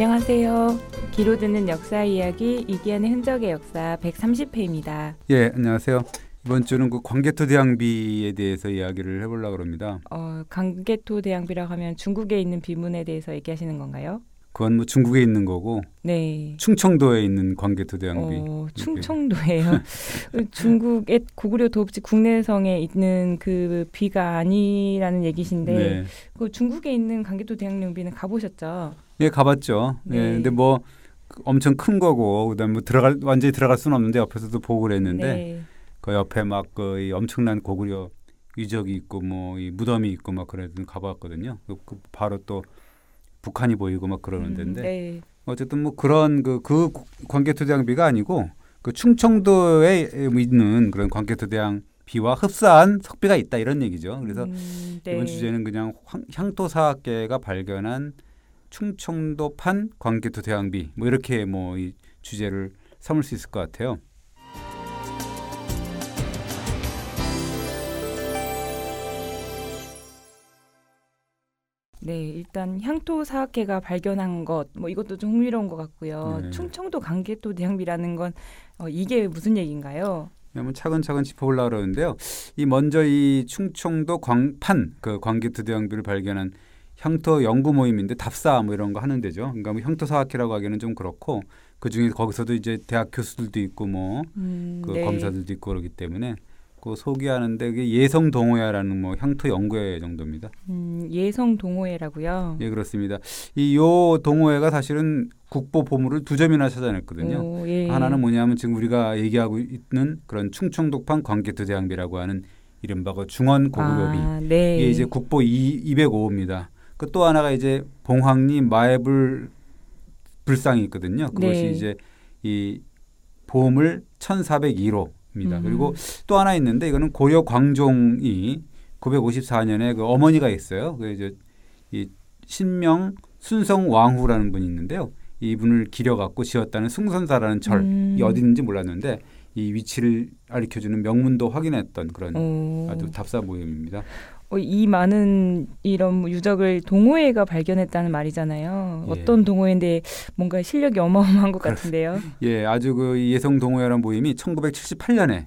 안녕하세요. 기로 드는 역사 이야기 이기현의 흔적의 역사 130회입니다. 예, 안녕하세요. 이번 주는 그 광개토 대항비에 대해서 이야기를 해보려고 합니다. 어, 광개토 대항비라고 하면 중국에 있는 비문에 대해서 얘기하시는 건가요? 그건 뭐 중국에 있는 거고 네. 충청도에 있는 광개토 대항비. 어, 충청도예요. 중국의 고구려 도읍지 국내성에 있는 그 비가 아니라는 얘기신데 네. 그 중국에 있는 광개토 대항비는 가보셨죠? 예, 가봤죠. 네. 예, 근데 뭐 엄청 큰 거고 그다음 뭐 들어갈 완전히 들어갈 수는 없는데 옆에서도 보고 그랬는데 네. 그 옆에 막 그 엄청난 고구려 유적이 있고 뭐 이 무덤이 있고 막 그래도 가봤거든요. 그, 그 바로 또 북한이 보이고 막 그러는 음, 데인데 네. 어쨌든 뭐 그런 그, 그 광개토대왕비가 아니고 그 충청도에 있는 그런 광개토대왕 비와 흡사한 석비가 있다 이런 얘기죠. 그래서 음, 네. 이번 주제는 그냥 황- 향토사학계가 발견한 충청도판 광개토대왕비 뭐 이렇게 뭐 이 주제를 삼을 수 있을 것 같아요. 네, 일단 향토 사학회가 발견한 것, 뭐 이것도 좀 흥미로운 것 같고요. 네. 충청도 강개토 대항비라는 건 어, 이게 무슨 얘기인가요? 한번 차근차근 짚어보려고 그러는데요. 이 먼저 이 충청도 광판 그 광개토 대왕비를 발견한 향토 연구 모임인데 답사 뭐 이런 거 하는 데죠. 그러니까 뭐 향토 사학회라고 하기는 좀 그렇고 그 중에 거기서도 이제 대학 교수들도 있고 뭐그 음, 네. 검사들도 있고 그러기 때문에 그 소개하는데 그게 예성 동호회라는 뭐 향토 연구회 정도입니다. 음, 예성 동호회라고요. 예 그렇습니다. 이 요 동호회가 사실은 국보 보물을 두 점이나 찾아냈거든요. 오, 예. 하나는 뭐냐면 지금 우리가 얘기하고 있는 그런 충청도판 광개토 대왕비라고 하는 이른바 그 중원 고구려비 아, 네. 이게 이제 국보 2, 205호입니다. 그 또 하나가 이제 봉황리 마애불 불상이 있거든요. 그것이 네. 이제 이 보물 1401호 입니다. 음. 그리고 또 하나 있는데 이거는 고려 광종이 954년에 그 어머니가 있어요. 그 이제 이 신명 순성 왕후라는 분이 있는데요. 이분을 기려 갖고 지었다는 승선사라는 절 음. 이 어디 있는지 몰랐는데 이 위치를 알려주는 명문도 확인했던 그런 오. 아주 답사 모임입니다. 어, 이 많은 이런 뭐 유적을 동호회가 발견했다는 말이잖아요. 예. 어떤 동호회인데 뭔가 실력이 어마어마한 것 같은데요. 예, 아주 그 예성 동호회라는 모임이 1978년에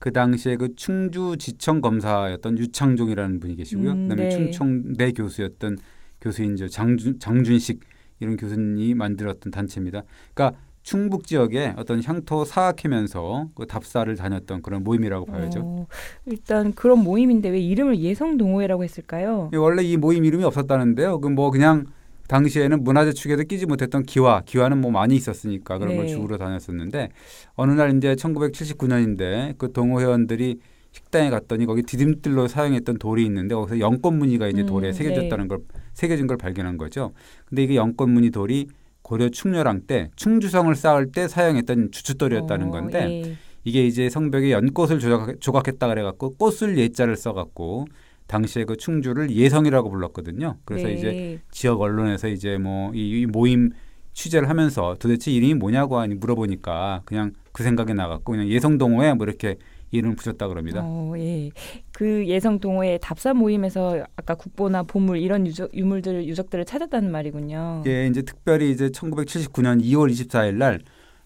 그 당시에 그 충주 지청 검사였던 유창종이라는 분이 계시고요. 음, 그다음에 네. 충청대 교수였던 교수인 저 장준 장준식 이런 교수님이 만들었던 단체입니다. 그러니까 충북 지역에 어떤 향토 사학회면서 그 답사를 다녔던 그런 모임이라고 봐야죠. 어, 일단 그런 모임인데 왜 이름을 예성 동호회라고 했을까요? 예, 원래 이 모임 이름이 없었다는데요. 그 뭐 그냥 당시에는 문화재 축에도 끼지 못했던 기와, 기와는 뭐 많이 있었으니까 그런 걸 네. 주우러 다녔었는데 어느 날 이제 1979년인데 그 동호회원들이 식당에 갔더니 거기 디딤들로 사용했던 돌이 있는데 거기서 연꽃 무늬가 이제 음, 돌에 새겨졌다는 네. 걸 새겨진 걸 발견한 거죠. 근데 이게 연꽃 무늬 돌이 고려 충렬왕 때 충주성을 쌓을 때 사용했던 주춧돌이었다는 어, 건데 예. 이게 이제 성벽에 연꽃을 조각, 조각 했다 그래갖고 꽃을 예자를 써갖고 당시에 그 충주를 예성이라고 불렀거든요. 그래서 네. 이제 지역 언론에서 이제 뭐 이 모임 취재를 하면서 도대체 이름이 뭐냐고 하니 물어보니까 그냥 그 생각이 나갖고 그냥 예성동호회 뭐 이렇게 이름을 붙였다 그럽니다. 어, 예. 그 예성 동호회 답사 모임에서 아까 국보나 보물 이런 유적, 유물들 유적들을 찾았다는 말이군요. 예, 이제 특별히 이제 1979년 2월 24일 날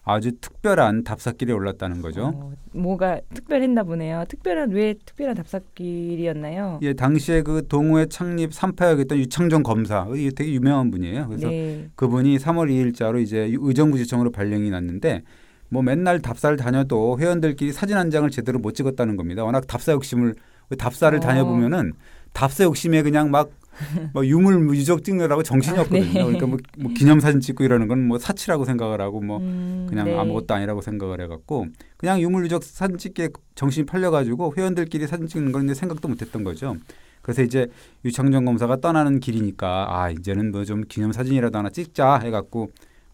아주 특별한 답사길에 올랐다는 거죠. 어, 뭐가 특별했나 보네요. 특별한 왜 특별한 답사길이었나요? 예, 당시에 그 동호회 창립 3파역이었던 유창정 검사, 이게 되게 유명한 분이에요. 그래서 네. 그분이 3월 2일자로 이제 의정부지청으로 발령이 났는데 뭐 맨날 답사를 다녀도 회원들끼리 사진 한 장을 제대로 못 찍었다는 겁니다. 워낙 답사 욕심을 답사를 어. 다녀보면은 답사 욕심에 그냥 막, 막 유물 유적 찍느라고 정신이 아, 없거든요. 네. 그러니까 뭐, 뭐 기념 사진 찍고 이러는 건 뭐 사치라고 생각을 하고 뭐 음, 그냥 네. 아무것도 아니라고 생각을 해갖고 그냥 유물 유적 사진 찍기에 정신이 팔려가지고 회원들끼리 사진 찍는 건 이제 생각도 못했던 거죠. 그래서 이제 유창정 검사가 떠나는 길이니까 아 이제는 뭐 좀 기념 사진이라도 하나 찍자 해갖고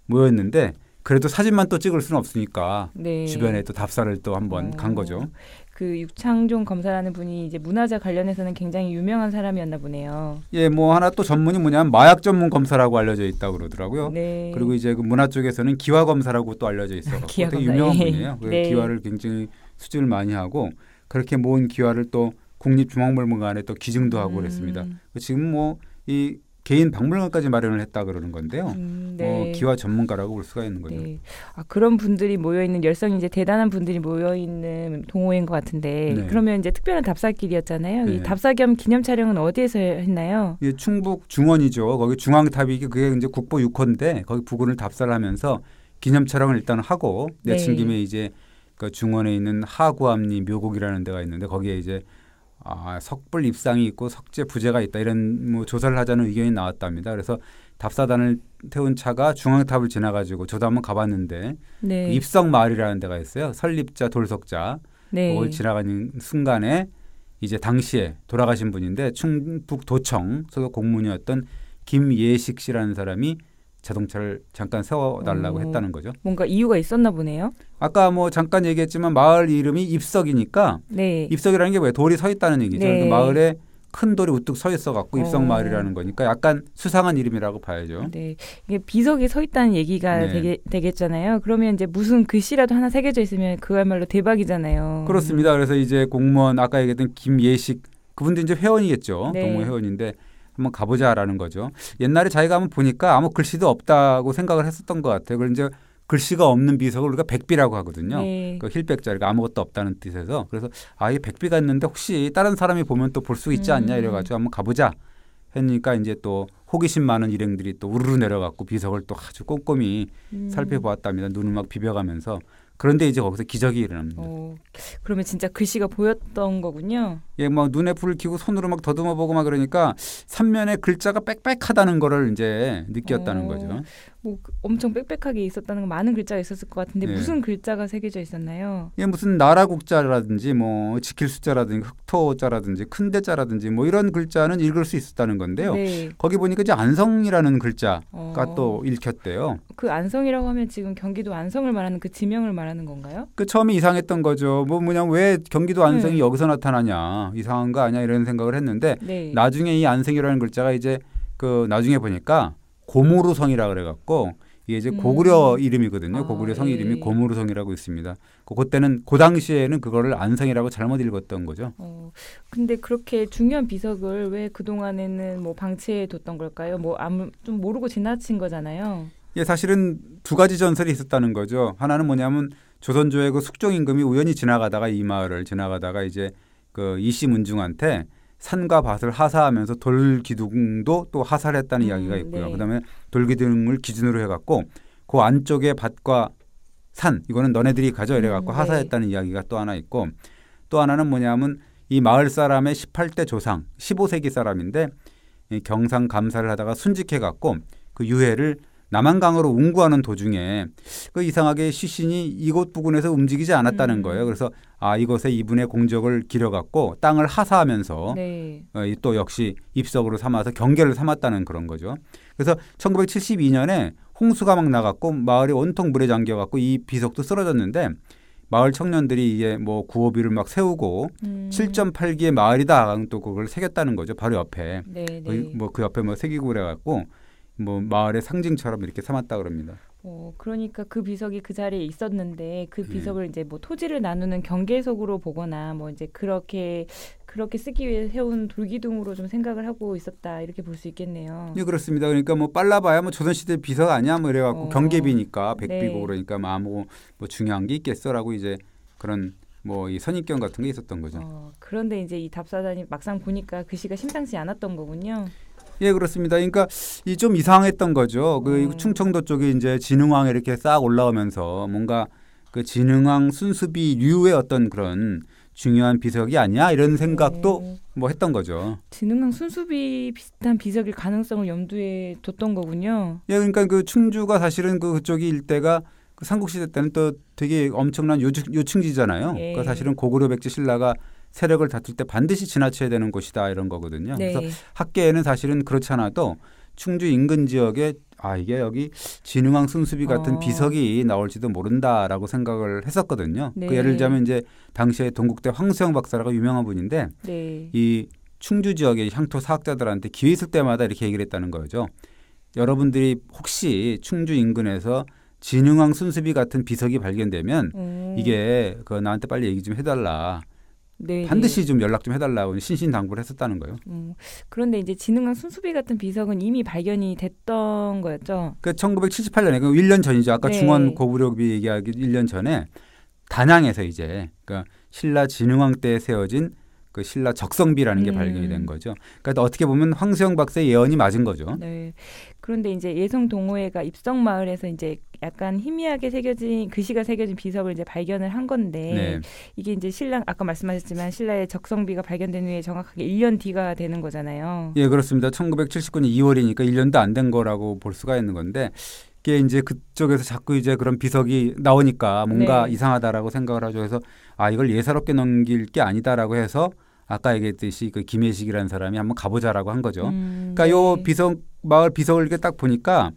모였는데 그래도 사진만 또 찍을 수는 없으니까 네. 주변에 또 답사를 또 한번 어, 간 거죠. 그 육창종 검사라는 분이 이제 문화재 관련해서는 굉장히 유명한 사람이었나 보네요. 예, 뭐 하나 또 전문이 뭐냐면 마약 전문 검사라고 알려져 있다고 그러더라고요. 네. 그리고 이제 그 문화 쪽에서는 기화 검사라고 또 알려져 있어서 기화 되게 검사, 유명한 예. 분이에요. 그 네. 기화를 굉장히 수집을 많이 하고 그렇게 모은 기화를 또 국립중앙박물관에 또 기증도 하고 음, 그랬습니다. 지금 뭐 이 개인 박물관까지 마련을 했다 그러는 건데요. 음, 어, 기와 전문가라고 볼 수가 있는 거죠. 네. 아, 그런 분들이 모여 있는 열성이 이제 대단한 분들이 모여 있는 동호회인 것 같은데 네. 그러면 이제 특별한 답사길이었잖아요. 네. 이 답사 겸 기념 촬영은 어디에서 했나요? 이게 충북 중원이죠. 거기 중앙탑이 그게 이제 국보 6호인데 거기 부근을 답사를 하면서 기념 촬영을 일단 하고 네. 내친 김에 이제 그 중원에 있는 하구암리 묘곡이라는 데가 있는데 거기에 이제 아, 석불 입상이 있고 석재 부재가 있다 이런 뭐 조사를 하자는 의견이 나왔답니다. 그래서 답사단을 태운 차가 중앙탑을 지나가지고 저도 한번 가봤는데 네. 입성 마을이라는 데가 있어요. 설립자 돌석자 네. 그걸 지나가는 순간에 이제 당시에 돌아가신 분인데 충북 도청 소속 공무원이었던 김예식 씨라는 사람이 자동차를 잠깐 세워달라고 오. 했다는 거죠. 뭔가 이유가 있었나 보네요. 아까 뭐 잠깐 얘기했지만 마을 이름이 입석이니까 네. 입석이라는 게왜 돌이 서 있다는 얘기죠. 네. 그 마을에 큰 돌이 우뚝 서 있어 갖고 입석 어. 마을이라는 거니까 약간 수상한 이름이라고 봐야죠. 네. 이게 비석이 서 있다는 얘기가 네. 되게, 되겠잖아요. 그러면 이제 무슨 글씨라도 하나 새겨져 있으면 그야말로 대박이잖아요. 그렇습니다. 그래서 이제 공무원 아까 얘기했던 김예식 그분도 이제 회원이겠죠. 네. 동호 회원인데 한번 가보자라는 거죠. 옛날에 자기가 한번 보니까 아무 글씨도 없다고 생각을 했었던 것 같아요. 그걸 이제 글씨가 없는 비석을 우리가 백비라고 하거든요. 네. 그 힐백자리가 아무것도 없다는 뜻에서 그래서 아이 백비가 있는데 혹시 다른 사람이 보면 또 볼 수 있지 않냐 음. 이래가지고 한번 가보자 했으니까 이제 또 호기심 많은 일행들이 또 우르르 내려갔고 비석을 또 아주 꼼꼼히 음. 살펴보았답니다. 눈을 막 비벼가면서 그런데 이제 거기서 기적이 일어납니다. 어, 그러면 진짜 글씨가 보였던 거군요. 예, 막 눈에 불을 켜고 손으로 막 더듬어 보고 막 그러니까 삼면에 글자가 빽빽하다는 거를 이제 느꼈다는 어. 거죠. 뭐 그- 엄청 빽빽하게 있었다는 건 많은 글자가 있었을 것 같은데 네. 무슨 글자가 새겨져 있었나요? 이게 무슨 나라 국자라든지 뭐 지킬 숫자라든지 흑토자라든지 큰 대자라든지 뭐 이런 글자는 읽을 수 있었다는 건데요. 네. 거기 보니까 이제 안성이라는 글자가 어, 또 읽혔대요. 그 안성이라고 하면 지금 경기도 안성을 말하는 그 지명을 말하는 건가요? 그 처음에 이상했던 거죠. 뭐 뭐냐 왜 경기도 안성이 네. 여기서 나타나냐 이상한 거 아니야 이런 생각을 했는데 네. 나중에 이 안성이라는 글자가 이제 그 나중에 보니까 고무루성이라 그래갖고 이게 이제 음. 고구려 이름이거든요. 아, 고구려 성 예. 이름이 고무루성이라고 있습니다. 그 그때는 그 당시에는 그거를 안성이라고 잘못 읽었던 거죠. 어, 근데 그렇게 중요한 비석을 왜 그 동안에는 뭐 방치해 뒀던 걸까요? 뭐 아무 좀 모르고 지나친 거잖아요. 예, 사실은 두 가지 전설이 있었다는 거죠. 하나는 뭐냐면 조선조의 그 숙종 임금이 우연히 지나가다가 이 마을을 지나가다가 이제 그 이씨 문중한테 산과 밭을 하사하면서 돌기둥도 또 하사했다는 음, 이야기가 있고요. 네. 그다음에 돌기둥을 기준으로 해갖고 그 안쪽에 밭과 산 이거는 너네들이 가져 이래갖고 음, 네. 하사했다는 이야기가 또 하나 있고 또 하나는 뭐냐면 이 마을 사람의 18대 조상 15세기 사람인데 이 경상 감사를 하다가 순직해갖고 그 유해를 남한강으로 운구하는 도중에 그 이상하게 시신이 이곳 부근에서 움직이지 않았다는 음. 거예요. 그래서 아 이것에 이분의 공적을 기려갖고 땅을 하사하면서 네. 어, 이또 역시 입석으로 삼아서 경계를 삼았다는 그런 거죠. 그래서 1972년에 홍수가 막 나갔고 마을이 온통 물에 잠겨갖고 이 비석도 쓰러졌는데 마을 청년들이 이제 뭐 구호비를 막 세우고 음. 7.8기의 마을이다 또 그걸 새겼다는 거죠. 바로 옆에 네, 네. 뭐그 옆에 뭐 새기고 그래갖고 뭐 마을의 상징처럼 이렇게 삼았다 그럽니다. 어, 그러니까 그 비석이 그 자리에 있었는데 그 네. 비석을 이제 뭐 토지를 나누는 경계석으로 보거나 뭐 이제 그렇게 그렇게 쓰기 위해 세운 돌기둥으로 좀 생각을 하고 있었다 이렇게 볼 수 있겠네요. 예, 그렇습니다. 그러니까 뭐 빨라봐야 뭐 조선시대 비석 아니야 뭐 이래갖고 어. 경계비니까 백비고 네. 그러니까 뭐 아무 뭐 중요한 게 있겠어라고 이제 그런 뭐이 선입견 같은 게 있었던 거죠. 어, 그런데 이제 이 답사단이 막상 보니까 글씨가 심상치 않았던 거군요. 예, 그렇습니다. 그러니까 이 좀 이상했던 거죠. 그 음. 충청도 쪽에 이제 진흥왕 이렇게 싹 올라오면서 뭔가 그 진흥왕 순수비류의 어떤 그런 중요한 비석이 아니야 이런 생각도 어, 뭐 했던 거죠. 진흥왕 순수비 비슷한 비석일 가능성을 염두에 뒀던 거군요. 예, 그러니까 그 충주가 사실은 그 그쪽이 일대가 그 삼국시대 때는 또 되게 엄청난 요층, 요층지잖아요. 예. 그러니까 사실은 고구려 백제 신라가 세력을 다툴 때 반드시 지나쳐야 되는 곳이다 이런 거거든요. 네. 그래서 학계에는 사실은 그렇지 않아도 충주 인근 지역에 아 이게 여기 진흥왕 순수비 같은 어. 비석이 나올지도 모른다라고 생각을 했었거든요. 네. 그 예를 들자면 이제 당시에 동국대 황수영 박사라고 유명한 분인데 네. 이 충주 지역의 향토 사학자들한테 기회 있을 때마다 이렇게 얘기를 했다는 거죠. 여러분들이 혹시 충주 인근에서 진흥왕 순수비 같은 비석이 발견되면 음, 이게 그 나한테 빨리 얘기 좀 해달라. 네, 반드시 좀 연락 좀 해달라고 신신당부를 했었다는 거예요. 음, 그런데 이제 지능왕 순수비 같은 비석은 이미 발견이 됐던 거였죠. 그 1978년에 그 1년 전이죠. 아까 네. 중원 고구려비 얘기하기 1년 전에 단양에서 이제 그러니까 신라 진흥왕 때 세워진 그 신라 적성비라는 게 음. 발견이 된 거죠. 그러니까 어떻게 보면 황수영 박사의 예언이 맞은 거죠. 네. 그런데 이제 예성 동호회가 입성 마을에서 이제 약간 희미하게 새겨진 글씨가 새겨진 비석을 이제 발견을 한 건데 네. 이게 이제 신라 아까 말씀하셨지만 신라의 적성비가 발견된 후에 정확하게 1년 뒤가 되는 거잖아요. 예, 그렇습니다. 1979년 2월이니까 1년도 안 된 거라고 볼 수가 있는 건데 이게 이제 그쪽에서 자꾸 이제 그런 비석이 나오니까 뭔가 네. 이상하다라고 생각을 하죠. 그래서 아 이걸 예사롭게 넘길 게 아니다라고 해서 아까 얘기했듯이 그 김혜식이라는 사람이 한번 가보자라고 한 거죠. 음, 그러니까 요 네. 비석 마을 비석을 이렇게 딱 보니까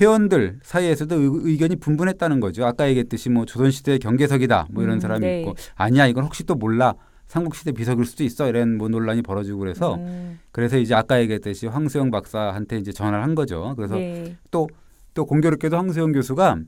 회원들 사이에서도 의- 의견이 분분했다는 거죠. 아까 얘기했듯이 뭐 조선시대 경계석이다 뭐 이런 음, 사람이 네. 있고 아니야 이건 혹시 또 몰라 삼국시대 비석일 수도 있어 이런 뭐 논란이 벌어지고 그래서 음, 그래서 이제 아까 얘기했듯이 황수영 박사한테 이제 전화를 한 거죠. 그래서 네. 또 공교롭게도 황수영 교수가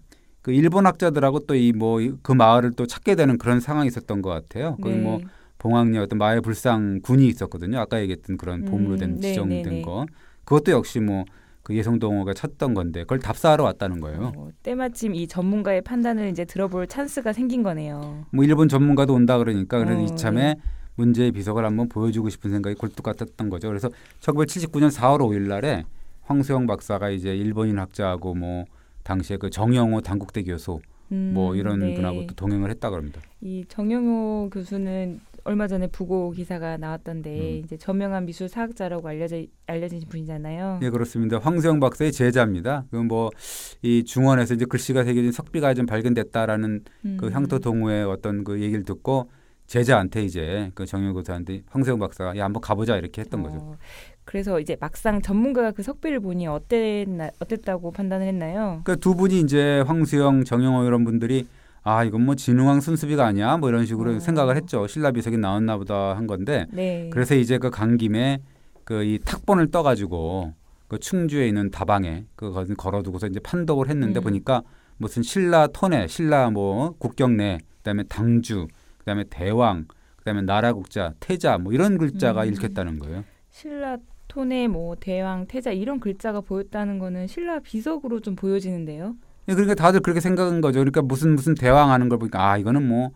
그 일본 학자들하고 또 이 뭐 그 마을을 또 찾게 되는 그런 상황이 있었던 것 같아요. 거기 네. 뭐 봉황리 어떤 마의 불상 군이 있었거든요. 아까 얘기했던 그런 보물로 된 음, 네, 지정된 네, 네. 거. 그것도 역시 뭐 그 예성동호가 찾던 건데 그걸 답사하러 왔다는 거예요. 어, 때마침 이 전문가의 판단을 이제 들어볼 찬스가 생긴 거네요. 뭐 일본 전문가도 온다 그러니까 그래서 어, 이참에 네. 문제의 비석을 한번 보여주고 싶은 생각이 굴뚝 같았던 거죠. 그래서 1979년 4월 5일 날에 황수영 박사가 이제 일본인 학자하고 뭐 당시에 그 정영호 단국대 교수 음, 뭐 이런 네. 분하고 또 동행을 했다 그럽니다. 이 정영호 교수는 얼마 전에 부고 기사가 나왔던데 음. 이제 저명한 미술 사학자라고 알려져 알려진 분이잖아요. 예, 그렇습니다. 황수영 박사의 제자입니다. 그 뭐 이 중원에서 이제 글씨가 새겨진 석비가 좀 발견됐다라는 그 음. 향토 동호회 어떤 그 얘기를 듣고 제자한테 이제 그 정영 교수한테 황수영 박사가 야 한번 가보자 이렇게 했던 거죠. 어, 그래서 이제 막상 전문가가 그 석비를 보니 어땠나 어땠다고 판단을 했나요? 그러니까 두 분이 이제 황수영, 정영호 이런 분들이 아 이건 뭐 진흥왕 순수비가 아니야 뭐 이런 식으로 어. 생각을 했죠. 신라 비석이 나왔나 보다 한 건데 네. 그래서 이제 그 간 김에 그 이 탁본을 떠가지고 그 충주에 있는 다방에 그 거- 걸어두고서 이제 판독을 했는데 음. 보니까 무슨 신라 토내, 신라 뭐 국경 내, 그다음에 당주, 그다음에 대왕, 그다음에 나라국자, 태자 뭐 이런 글자가 음. 읽혔다는 거예요. 신라 톤의 뭐 대왕, 태자 이런 글자가 보였다는 거는 신라 비석으로 좀 보여지는데요. 예, 그러니까 다들 그렇게 생각한 거죠. 그러니까 무슨 무슨 대왕 하는 걸 보니까 아 이거는 뭐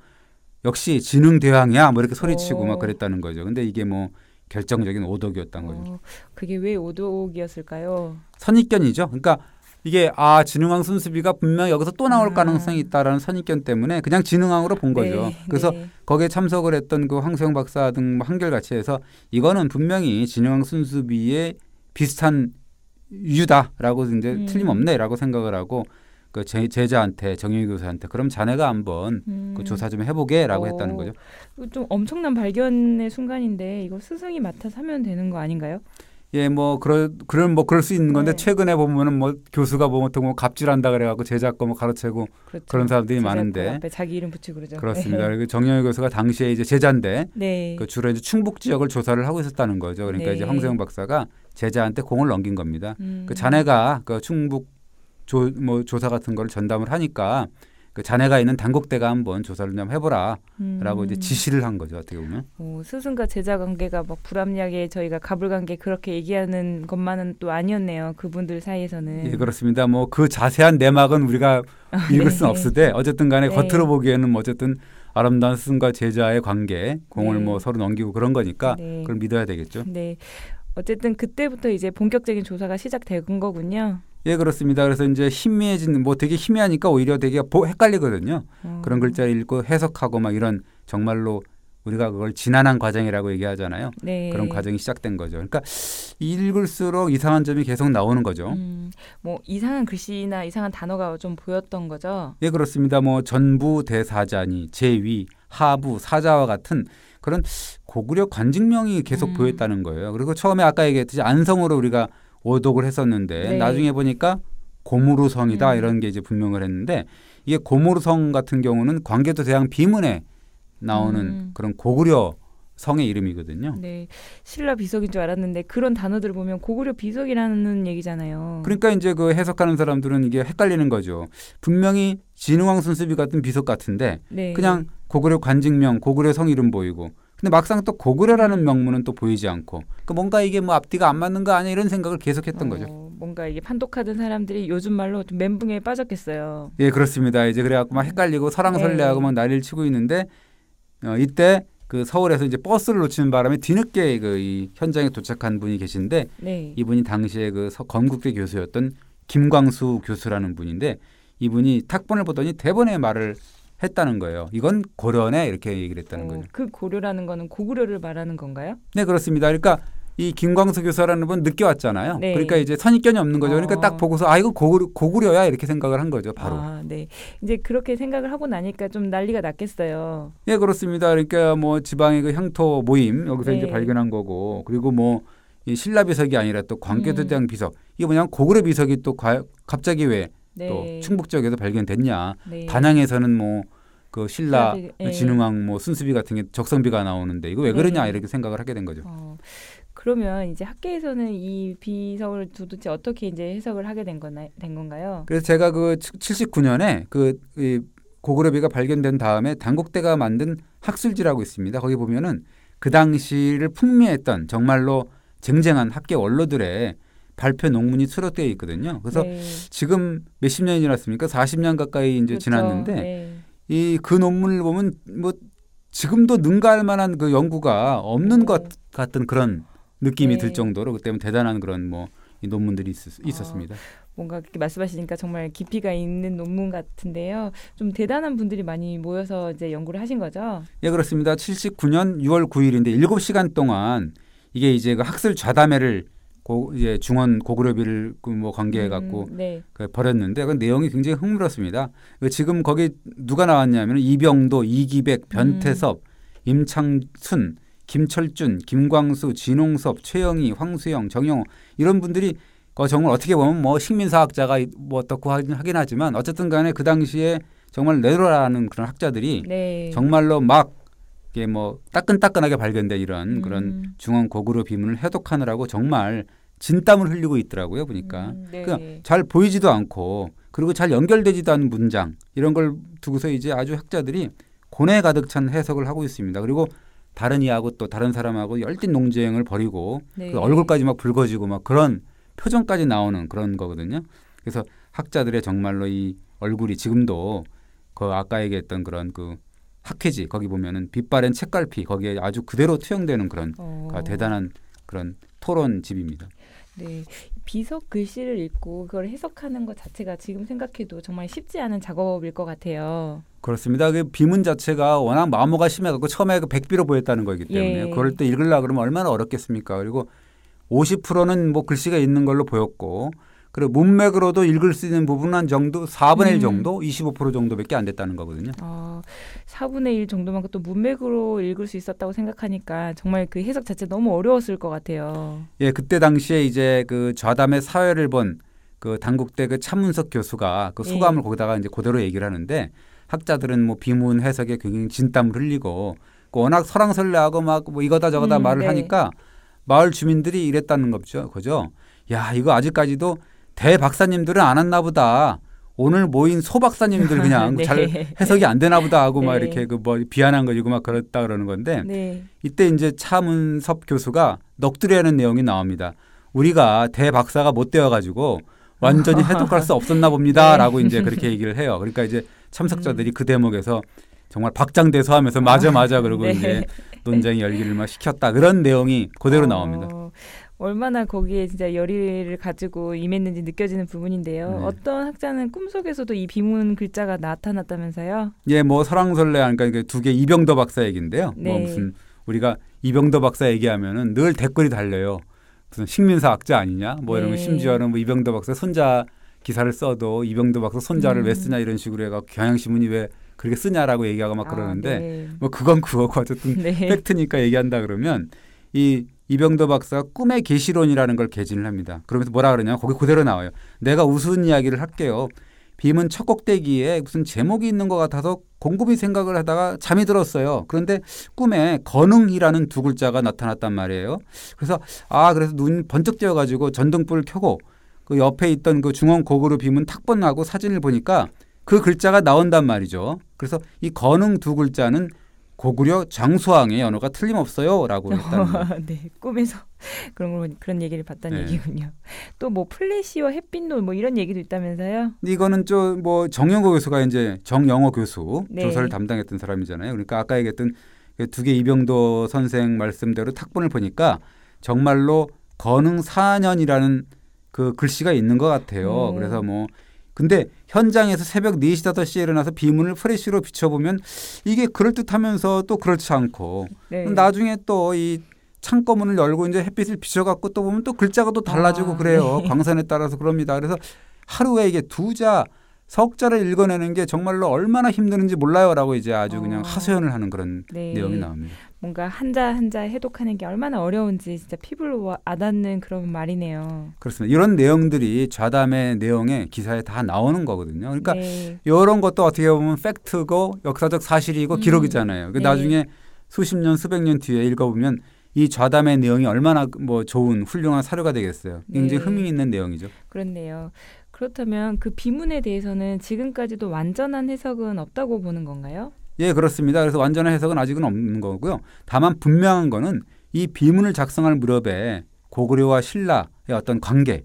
역시 지능 대왕이야 뭐 이렇게 소리치고 어. 막 그랬다는 거죠. 근데 이게 뭐 결정적인 오덕이었던 거죠. 어, 그게 왜 오독이었을까요? 선입견이죠. 그러니까 이게 아 진흥왕 순수비가 분명 여기서 또 나올 아. 가능성이 있다라는 선입견 때문에 그냥 진흥왕으로 본 거죠. 네, 그래서 네. 거기에 참석을 했던 그 황수영 박사 등뭐 한결같이 해서 이거는 분명히 진흥왕 순수비의 비슷한 유다라고 이제 음. 틀림없네라고 생각을 하고 그 제, 제자한테 정영희 교수한테 그럼 자네가 한번 음. 그 조사 좀 해보게라고 어. 했다는 거죠. 이거 좀 엄청난 발견의 순간인데 이거 스승이 맡아서 하면 되는 거 아닌가요? 예, 뭐 그럴 그런 뭐 그럴 수 있는 건데 네. 최근에 보면은 뭐 교수가 뭐 보통 뭐 갑질한다 그래갖고 제자 거뭐 가르치고 그렇죠. 그런 사람들이 많은데 그 자기 이름 붙이고 그러죠. 그렇습니다. 그리고 정영희 교수가 당시에 이제 제자인데 네. 그 주로 이제 충북 지역을 조사를 하고 있었다는 거죠. 그러니까 네. 이제 황세영 박사가 제자한테 공을 넘긴 겁니다. 음. 그 자네가 그 충북 조 뭐 조사 같은 걸 전담을 하니까 그 자네가 있는 단국대가 한번 조사를 좀 해보라라고 음. 이제 지시를 한 거죠. 어떻게 보면. 어, 스승과 제자 관계가 막 불합리하게 저희가 갑을 관계 그렇게 얘기하는 것만은 또 아니었네요. 그분들 사이에서는. 예, 그렇습니다. 뭐 그 자세한 내막은 우리가 읽을 수는 네. 없으되 어쨌든 간에 네. 겉으로 보기에는 뭐 어쨌든 아름다운 스승과 제자의 관계, 공을 네. 뭐 서로 넘기고 그런 거니까 네. 그걸 믿어야 되겠죠. 네. 어쨌든 그때부터 이제 본격적인 조사가 시작된 거군요. 예, 그렇습니다. 그래서 이제 희미해진 뭐 되게 희미하니까 오히려 되게 보, 헷갈리거든요. 어. 그런 글자를 읽고 해석하고 막 이런 정말로 우리가 그걸 지난한 과정이라고 얘기하잖아요. 네. 그런 과정이 시작된 거죠. 그러니까 읽을수록 이상한 점이 계속 나오는 거죠. 음, 뭐 이상한 글씨나 이상한 단어가 좀 보였던 거죠. 예, 그렇습니다. 뭐 전부 대사자니 제위 하부 사자와 같은 그런 고구려 관직명이 계속 음. 보였다는 거예요. 그리고 처음에 아까 얘기했듯이 안성으로 우리가 오독을 했었는데 네. 나중에 보니까 고무루성이다 음. 이런 게 이제 분명을 했는데 이게 고무루성 같은 경우는 광개토 대왕 비문에 나오는 음. 그런 고구려 성의 이름이거든요. 네. 신라 비석인 줄 알았는데 그런 단어들을 보면 고구려 비석이라는 얘기잖아요. 그러니까 이제 그 해석하는 사람들은 이게 헷갈리는 거죠. 분명히 진흥왕 순수비 같은 비석 같은데 네. 그냥 고구려 관직명, 고구려 성 이름 보이고 근데 막상 또 고구려라는 명문은 또 보이지 않고 그 뭔가 이게 뭐 앞뒤가 안 맞는 거 아니야 이런 생각을 계속했던 어, 거죠. 뭔가 이게 판독하던 사람들이 요즘 말로 좀 멘붕에 빠졌겠어요. 예, 그렇습니다. 이제 그래갖고 막 헷갈리고 설랑설레하고 네. 막 난리를 치고 있는데 어, 이때 그 서울에서 이제 버스를 놓치는 바람에 뒤늦게 그 이 현장에 도착한 분이 계신데 네. 이분이 당시에 그 서- 건국대 교수였던 김광수 교수라는 분인데 이분이 탁본을 보더니 대본에 말을 했다는 거예요. 이건 고려네 이렇게 얘기를 했다는 어, 거죠. 그 고려라는 거는 고구려를 말하는 건가요? 네 그렇습니다. 그러니까 이 김광수 교수라는 분 늦게 왔잖아요. 네. 그러니까 이제 선입견이 없는 거죠. 그러니까 어. 딱 보고서 아 이거 고구려, 고구려야 이렇게 생각을 한 거죠. 바로. 아, 네. 이제 그렇게 생각을 하고 나니까 좀 난리가 났겠어요. 예 그렇습니다. 그러니까 뭐 지방의 그 향토 모임 여기서 네. 이제 발견한 거고 그리고 뭐 이 신라 비석이 아니라 또 광개도대왕 음. 비석 이게 뭐냐면 고구려 비석이 또 과- 갑자기 왜 또 네. 충북 지역에서 발견됐냐? 네. 단양에서는 뭐 그 신라 예. 진흥왕 뭐 순수비 같은 게 적성비가 나오는데 이거 왜 그러냐 네. 이렇게 생각을 하게 된 거죠. 어, 그러면 이제 학계에서는 이 비석을 도대체 어떻게 이제 해석을 하게 된, 거나, 된 건가요? 그래서 제가 그 79년에 그 이 고구려비가 발견된 다음에 단국대가 만든 학술지라고 있습니다. 거기 보면은 그 당시를 풍미했던 정말로 쟁쟁한 학계 원로들의 발표 논문이 수록되어 있거든요. 그래서 네. 지금 몇십 년이 지났습니까? 40년 가까이 이제 그렇죠. 지났는데 네. 이그 논문을 보면 뭐 지금도 능가할 만한 그 연구가 없는 네. 것 같은 그런 느낌이 네. 들 정도로 그때 대단한 그런 뭐 이 논문들이 있었, 있었습니다. 뭔가 그렇게 말씀하시니까 정말 깊이가 있는 논문 같은데요. 좀 대단한 분들이 많이 모여서 이제 연구를 하신 거죠. 예, 그렇습니다. 79년 6월 9일인데 7시간 동안 이게 이제 그 학술 좌담회를 고, 이제 중원 고구려비를 그뭐 관계해 갖고 음, 네. 그 벌였는데 그 내용이 굉장히 흥미롭습니다. 그 지금 거기 누가 나왔냐면 이병도, 이기백, 변태섭, 임창순, 김철준, 김광수, 진홍섭, 최영희, 황수영, 정영호 이런 분들이 그 정말 어떻게 보면 뭐 식민사학자가 뭐 어떻고 하긴, 하긴 하지만 어쨌든 간에 그 당시에 정말 네로라는 그런 학자들이 네. 정말로 막 이게 뭐 따끈따끈하게 발견된 이런 음. 그런 중원 고구려 비문을 해독하느라고 정말 진땀을 흘리고 있더라고요 보니까 음, 네. 그잘 보이지도 않고 그리고 잘 연결되지도 않은 문장 이런 걸 두고서 이제 아주 학자들이 고뇌 가득 찬 해석을 하고 있습니다. 그리고 다른 이하고 또 다른 사람하고 열띤 논쟁을 벌이고 네. 그 얼굴까지 막 붉어지고 막 그런 표정까지 나오는 그런 거거든요. 그래서 학자들의 정말로 이 얼굴이 지금도 그 아까 얘기했던 그런 그 학회지 거기 보면은 빛바랜 책갈피 거기에 아주 그대로 투영되는 그런 어, 아, 대단한 그런 토론 집입니다. 네. 비석 글씨를 읽고 그걸 해석하는 것 자체가 지금 생각해도 정말 쉽지 않은 작업일 것 같아요. 그렇습니다. 그 비문 자체가 워낙 마모가 심해갖고 처음에 그 백비로 보였다는 거기 때문에 예. 그걸 또 읽으려 그러면 얼마나 어렵겠습니까? 그리고 50%는 뭐 글씨가 있는 걸로 보였고 그리고 문맥으로도 읽을 수 있는 부분은 한 정도 4분의 1 음. 정도, 25% 정도밖에 안 됐다는 거거든요. 어, 4분의 1 정도만 또 문맥으로 읽을 수 있었다고 생각하니까 정말 그 해석 자체 너무 어려웠을 것 같아요. 예, 그때 당시에 이제 그 좌담의 사회를 본 그 당국대 그 차문석 교수가 그 예. 소감을 거기다가 이제 그대로 얘기를 하는데 학자들은 뭐 비문 해석에 굉장히 진땀을 흘리고 그 워낙 설랑설레하고 막 뭐 이거다 저거다 음, 말을 네. 하니까 마을 주민들이 이랬다는 거죠. 그죠? 야, 이거 아직까지도 대 박사님들은 안 왔나 보다. 오늘 모인 소 박사님들 그냥 네. 잘 해석이 안 되나 보다 하고 막 네. 이렇게 그 뭐 비난한 거지고 막 그랬다 그러는 건데 네. 이때 이제 차문섭 교수가 넋두리하는 내용이 나옵니다. 우리가 대 박사가 못 되어 가지고 완전히 해독할 수 없었나 봅니다라고 네. 이제 그렇게 얘기를 해요. 그러니까 이제 참석자들이 그 대목에서 정말 박장대소하면서 맞아 맞아 그러고 네. 이제 논쟁이 열기를 막 시켰다 그런 내용이 그대로 어, 나옵니다. 얼마나 거기에 진짜 열의를 가지고 임했는지 느껴지는 부분인데요. 네. 어떤 학자는 꿈속에서도 이 비문 글자가 나타났다면서요? 예, 뭐 설왕설래 이게 두개 이병도 박사 얘기인데요. 뭐 네. 무슨 우리가 이병도 박사 얘기하면은 늘 댓글이 달려요. 무슨 식민사학자 아니냐? 뭐 이런 거 네. 심지어는 뭐 이병도 박사 손자 기사를 써도 이병도 박사 손자를 음. 왜 쓰냐 이런 식으로 해가 경향신문이 왜 그렇게 쓰냐라고 얘기하고 막 그러는데 아, 네. 뭐 그건 그거고 어쨌든 네. 팩트니까 얘기한다 그러면 이 이병도 박사가 꿈의 계시론이라는 걸 개진을 합니다. 그러면서 뭐라 그러냐? 거기 그대로 나와요. 내가 우스운 이야기를 할게요. 빔은 첫 꼭대기에 무슨 제목이 있는 것 같아서 곰곰이 생각을 하다가 잠이 들었어요. 그런데 꿈에 건흥이라는 두 글자가 나타났단 말이에요. 그래서 아 그래서 눈 번쩍 띄어가지고 전등불을 켜고 그 옆에 있던 그 중원 고구려 빔은 탁번하고 사진을 보니까 그 글자가 나온단 말이죠. 그래서 이 건흥 두 글자는 고구려 장수왕의 연호가 틀림없어요라고 했다는 네, 꿈에서 그런 걸, 그런 얘기를 봤다는 네. 얘기군요. 또 뭐 플래시와 햇빛노 뭐 이런 얘기도 있다면서요? 이거는 좀뭐 정영호 교수가 이제 정영호 교수 네. 조사를 담당했던 사람이잖아요. 그러니까 아까 얘기했던 그 두개 이병도 선생 말씀대로 탁본을 보니까 정말로 건흥 4년이라는 그 글씨가 있는 것 같아요. 음. 그래서 뭐 근데 현장에서 새벽 4시 5시에 일어나서 비문을 프레시로 비춰보면 이게 그럴듯하면서 또 그렇지 않고 네. 나중에 또 이 창거문을 열고 이제 햇빛을 비춰갖고 또 보면 또 글자가 또 달라지고 아, 그래요. 네. 광선에 따라서 그럽니다. 그래서 하루에 이게 두 자, 석 자를 읽어내는 게 정말로 얼마나 힘드는지 몰라요라고 이제 아주 그냥 어. 하소연을 하는 그런 네. 내용이 나옵니다. 뭔가 한자 한자 해독하는 게 얼마나 어려운지 진짜 피부로 와- 와닿는 그런 말이네요. 그렇습니다. 이런 내용들이 좌담의 내용에 기사에 다 나오는 거거든요. 그러니까 네. 이런 것도 어떻게 보면 팩트고 역사적 사실이고 음. 기록이잖아요. 그 네. 나중에 수십 년, 수백 년 뒤에 읽어보면 이 좌담의 내용이 얼마나 뭐 좋은 훌륭한 사료가 되겠어요. 굉장히 네. 흥미 있는 내용이죠. 그렇네요. 그렇다면 그 비문에 대해서는 지금까지도 완전한 해석은 없다고 보는 건가요? 예, 그렇습니다. 그래서 완전한 해석은 아직은 없는 거고요. 다만 분명한 거는 이 비문을 작성할 무렵에 고구려와 신라의 어떤 관계,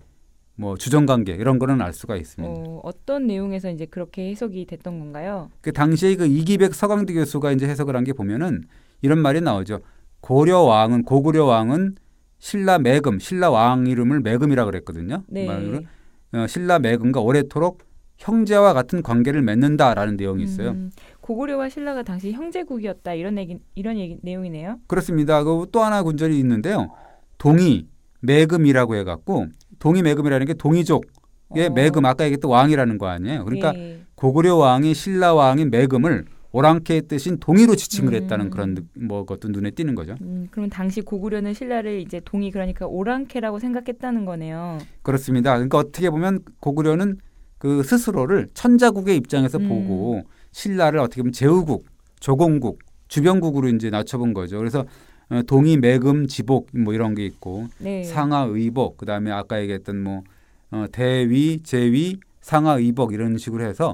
뭐 주정 관계 이런 거는 알 수가 있습니다. 어, 어떤 내용에서 이제 그렇게 해석이 됐던 건가요? 그 당시에 그 이기백 서강대 교수가 이제 해석을 한 게 보면은 이런 말이 나오죠. 고려 왕은 고구려 왕은 신라 매금, 신라 왕 이름을 매금이라 그랬거든요. 네. 말로 어, 신라 매금과 오래도록 형제와 같은 관계를 맺는다라는 내용이 있어요. 음, 고구려와 신라가 당시 형제국이었다 이런 얘기 이런 얘기 내용이네요. 그렇습니다. 그또 하나 군절이 있는데요. 동이 매금이라고 해갖고 동이 매금이라는 게 동이족의 어. 매금 아까 얘기했던 왕이라는 거 아니에요. 그러니까 예. 고구려 왕이 신라 왕인 매금을 오랑캐의 뜻인 동이로 지칭을 음. 했다는 그런 느- 뭐 것도 눈에 띄는 거죠. 음, 그러면 당시 고구려는 신라를 이제 동이 그러니까 오랑캐라고 생각했다는 거네요. 그렇습니다. 그러니까 어떻게 보면 고구려는 그 스스로를 천자국의 입장에서 음. 보고 신라를 어떻게 보면 제후국, 조공국, 주변국으로 이제 낮춰본 거죠. 그래서 어, 동이, 매금, 지복 뭐 이런 게 있고 네. 상하, 의복, 그다음에 아까 얘기했던 뭐 어, 대위, 제위, 상하, 의복 이런 식으로 해서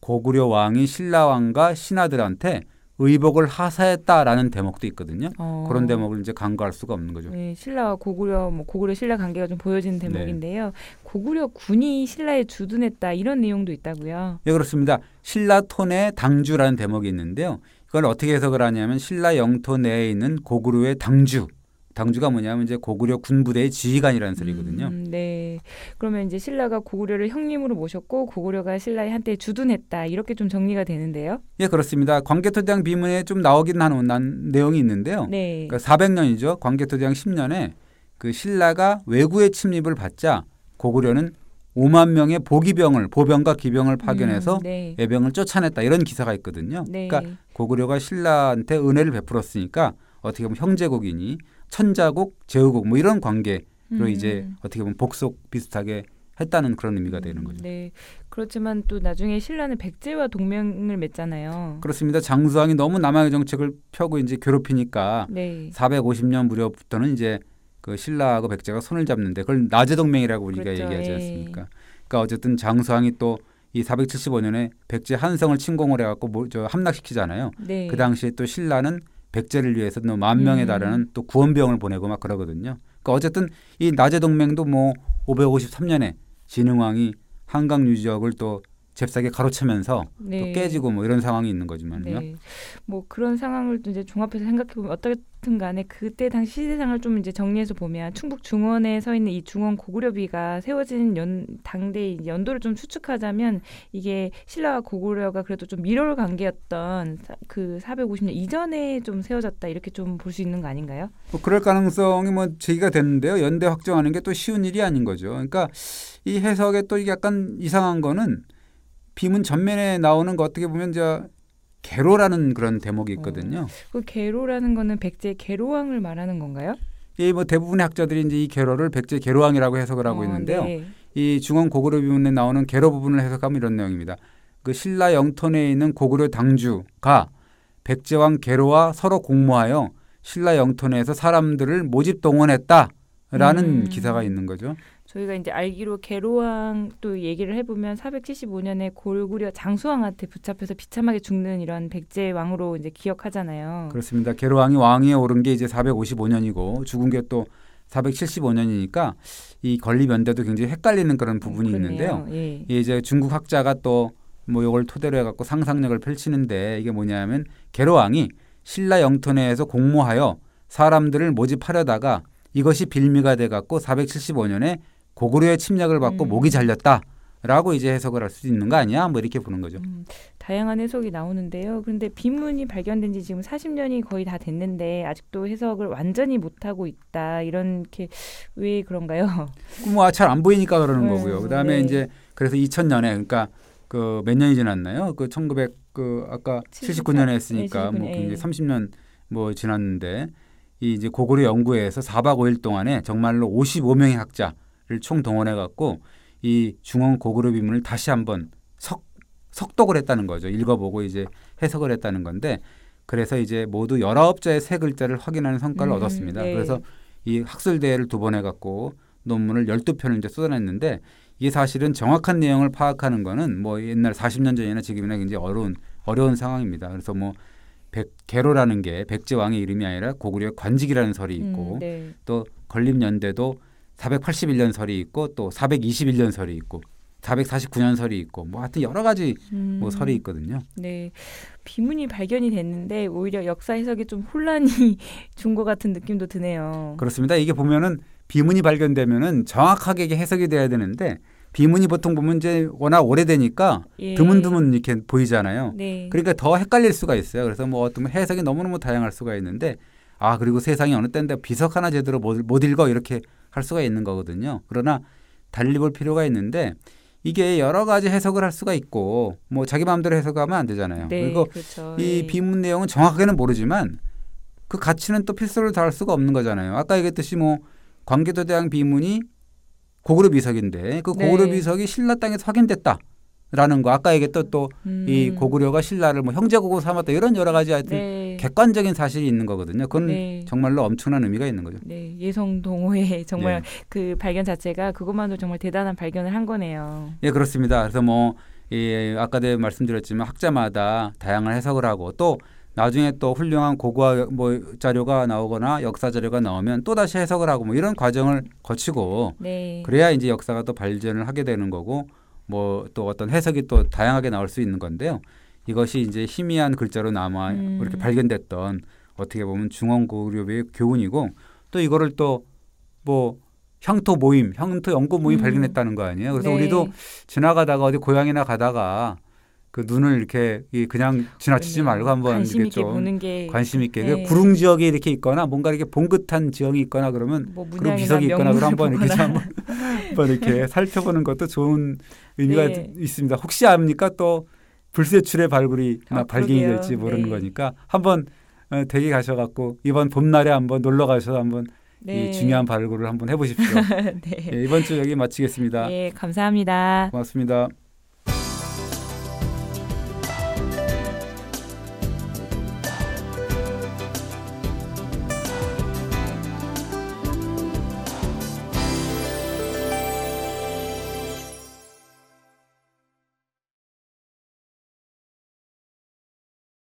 고구려 왕이 신라 왕과 신하들한테 의복을 하사했다라는 대목도 있거든요. 어. 그런 대목을 이제 간과할 수가 없는 거죠. 네, 신라와 고구려 뭐 고구려 신라 관계가 좀 보여지는 네. 대목인데요. 고구려 군이 신라에 주둔했다 이런 내용도 있다고요. 예, 그렇습니다. 신라 토내 당주라는 대목이 있는데요. 이걸 어떻게 해석을 하냐면 신라 영토 내에 있는 고구려의 당주. 당주가 뭐냐면 이제 고구려 군부대의 지휘관이라는 소리거든요. 음, 네. 그러면 이제 신라가 고구려를 형님으로 모셨고 고구려가 신라에 한때 주둔했다 이렇게 좀 정리가 되는데요. 예, 그렇습니다. 광개토대왕 비문에 좀 나오긴 하는 난 내용이 있는데요. 네. 그러니까 400년이죠. 광개토대왕 10년에 그 신라가 외구의 침입을 받자 고구려는 5만 명의 보기병을 보병과 기병을 파견해서 음, 네. 예병을 쫓아냈다 이런 기사가 있거든요. 네. 그러니까 고구려가 신라한테 은혜를 베풀었으니까 어떻게 보면 형제국이니 천자국, 제후국 뭐 이런 관계로 음. 이제 어떻게 보면 복속 비슷하게 했다는 그런 의미가 되는 거죠. 네. 그렇지만 또 나중에 신라는 백제와 동맹을 맺잖아요. 그렇습니다. 장수왕이 너무 남한의 정책을 펴고 이제 괴롭히니까 네. 450년 무렵부터는 이제 그 신라하고 백제가 손을 잡는데 그걸 나제 동맹이라고 우리가 그렇죠. 얘기하지 예. 않습니까? 그러니까 어쨌든 장수왕이 또 이 475년에 백제 한성을 침공을 해갖고 뭐, 저 함락시키잖아요. 네. 그 당시에 또 신라는 백제를 위해서 뭐만 명에 음. 달하는 또 구원병을 보내고 막 그러거든요. 그러니까 어쨌든 이 나제 동맹도 뭐 553년에 진흥왕이 한강 유적을 또 잽싸게 가로채면서 네. 또 깨지고 뭐 이런 상황이 있는 거지만요. 네. 뭐 그런 상황을 또 이제 종합해서 생각해 보면 어떻든 간에 그때 당시 시대상을 좀 이제 정리해서 보면 충북 중원에 서 있는 이 중원 고구려비가 세워진 연 당대 의 연도를 좀 추측하자면 이게 신라와 고구려가 그래도 좀 밀월 관계였던 사- 그 450년 이전에 좀 세워졌다 이렇게 좀 볼 수 있는 거 아닌가요? 뭐 그럴 가능성이 뭐 제기가 됐는데요. 연대 확정하는 게 또 쉬운 일이 아닌 거죠. 그러니까 이 해석에 또 이게 약간 이상한 거는 비문 전면에 나오는 거 어떻게 보면 저 개로라는 그런 대목이 있거든요. 그 계로라는 거는 백제 계로왕을 말하는 건가요? 이뭐 대부분의 학자들이 이제 이 개로를 백제 개로왕이라고 해석을 하고 어, 있는데요. 네. 이 중원 고구려 비문에 나오는 개로 부분을 해석하면 이런 내용입니다. 그 신라 영토 내에 있는 고구려 당주가 백제왕 개로와 서로 공모하여 신라 영토 내에서 사람들을 모집 동원했다. 라는 음. 기사가 있는 거죠. 저희가 이제 알기로 개로왕 또 얘기를 해보면 475년에 고구려 장수왕한테 붙잡혀서 비참하게 죽는 이런 백제 왕으로 이제 기억하잖아요. 그렇습니다. 게로왕이 왕위에 오른 게 이제 455년이고 죽은 게 또 475년이니까 이 건립 연대도 굉장히 헷갈리는 그런 부분이 그렇네요. 있는데요. 예. 이 이제 중국 학자가 또 뭐 이걸 토대로 해갖고 상상력을 펼치는데 이게 뭐냐면 게로왕이 신라 영토 내에서 공모하여 사람들을 모집하려다가 이것이 빌미가 돼갖고 475년에 고구려의 침략을 받고 음. 목이 잘렸다 라고 이제 해석을 할 수 있는 거 아니야? 뭐 이렇게 보는 거죠. 음, 다양한 해석이 나오는데요. 그런데 비문이 발견된 지 지금 40년이 거의 다 됐는데 아직도 해석을 완전히 못 하고 있다. 이런 게왜 그런가요? 뭐잘 안 보이니까 그러는 음, 거고요. 그다음에 네. 이제 그래서 2000년에 그러니까 그 몇 년이 지났나요? 그 1900 그 아까 79년에 했으니까 뭐 79년, 굉장히 예. 30년 뭐 지났는데 이 이제 고구려 연구회에서 4박 5일 동안에 정말로 55명의 학자를 총 동원해 갖고 이 중원 고구려 비문을 다시 한번 석 석독을 했다는 거죠. 읽어보고 이제 해석을 했다는 건데 그래서 이제 모두 19자의 세 글자를 확인하는 성과를 음, 얻었습니다. 네. 그래서 이 학술 대회를 두 번 해갖고 논문을 12편을 이제 쏟아냈는데 이게 사실은 정확한 내용을 파악하는 거는 뭐 옛날 40년 전이나 지금이나 굉장히 어려운 어려운 상황입니다. 그래서 뭐 백 개로라는 게 백제 왕의 이름이 아니라 고구려 관직이라는 설이 있고 음, 네. 또 건립 연대도 481년 설이 있고 또 421년 설이 있고 449년 설이 있고 뭐 하여튼 여러 가지 음, 뭐 설이 있거든요. 네. 비문이 발견이 됐는데 오히려 역사 해석에 좀 혼란이 준 것 같은 느낌도 드네요. 그렇습니다. 이게 보면은 비문이 발견되면은 정확하게 이게 해석이 돼야 되는데 비문이 보통 보면 이제 워낙 오래되니까 예. 드문드문 이렇게 보이잖아요. 네. 그러니까 더 헷갈릴 수가 있어요. 그래서 뭐 어떤 해석이 너무너무 다양할 수가 있는데 아 그리고 세상이 어느 때인데 비석 하나 제대로 못, 못 읽어 이렇게 할 수가 있는 거거든요. 그러나 달리 볼 필요가 있는데 이게 여러 가지 해석을 할 수가 있고 뭐 자기 마음대로 해석하면 안 되잖아요. 네, 그리고 그렇죠. 이 예. 비문 내용은 정확하게는 모르지만 그 가치는 또 필수로 다할 수가 없는 거잖아요. 아까 얘기했듯이 뭐 광개도대왕 비문이 고구려 비석인데 그 고구려 네. 비석이 신라 땅에서 확인됐다 라는 거. 아까 얘기했던 또이 음, 고구려가 신라를 뭐 형제국으로 삼았다 이런 여러 가지 하여튼 네. 객관적인 사실이 있는 거거든요. 그건 네. 정말로 엄청난 의미가 있는 거죠. 네, 예성 동호회 정말 네. 그 발견 자체가 그것만도 정말 대단한 발견을 한 거네요. 예, 그렇습니다. 그래서 뭐 예, 아까도 말씀드렸지만 학자마다 다양한 해석을 하고 또 나중에 또 훌륭한 고고화 뭐 자료가 나오거나 역사 자료가 나오면 또 다시 해석을 하고 뭐 이런 과정을 거치고 네. 그래야 이제 역사가 또 발전을 하게 되는 거고 뭐 또 어떤 해석이 또 다양하게 나올 수 있는 건데요. 이것이 이제 희미한 글자로 남아 음. 이렇게 발견됐던 어떻게 보면 중원 고구려의 교훈이고 또 이거를 또 뭐 향토 모임, 향토 연구 모임 음. 발견했다는 거 아니에요. 그래서 네. 우리도 지나가다가 어디 고향이나 가다가 그 눈을 이렇게 이 그냥 지나치지. 말고 한번 관심 이렇게 있게 좀 보는 게 관심 있게 네. 그 구릉 지역에 이렇게 있거나 뭔가 이렇게 봉긋한 지형이 있거나 그러면 뭐 문양이나 비석이 있거나 그럼 한번 이렇게 한번 이렇게 살펴보는 것도 좋은 의미가 네. 있습니다. 혹시 압니까 또 불세출의 발굴이 아, 발견이 그러게요. 될지 모르는 네. 거니까 한번 어, 댁에 가셔갖고 이번 봄날에 한번 놀러 가셔서 한번 네. 이 중요한 발굴을 한번 해보십시오. 네. 예, 이번 주 여기 마치겠습니다. 예, 감사합니다. 고맙습니다.